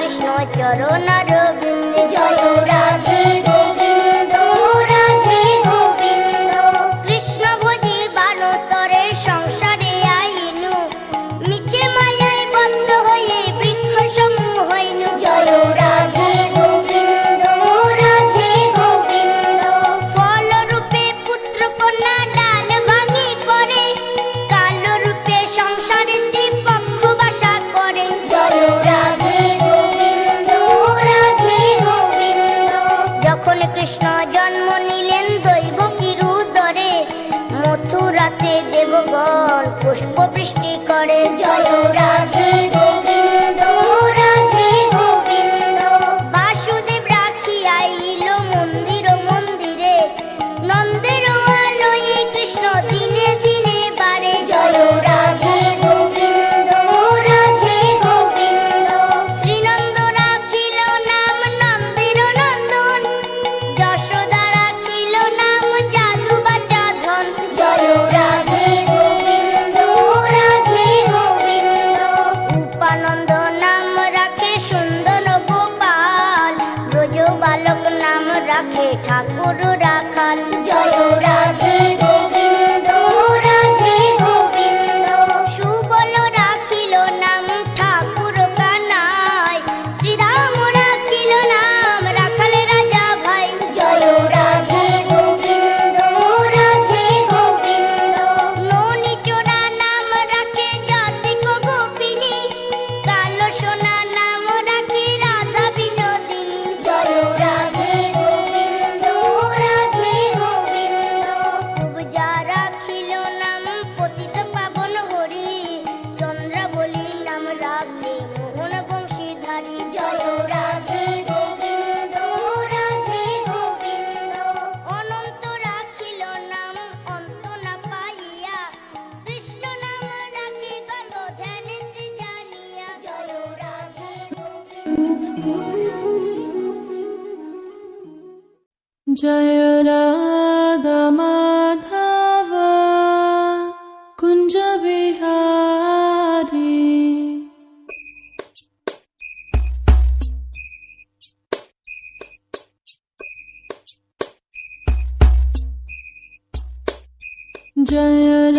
কৃষ্ণ চরণ রবীন্দ্র কৃষ্ণ জন্ম নিলেন দৈব কিরুদরে মথুরাতে দেবগণ পুষ্প বৃষ্টি করে। জয় ঠাকুর जय राधमाधव कुञ्जविहारी जय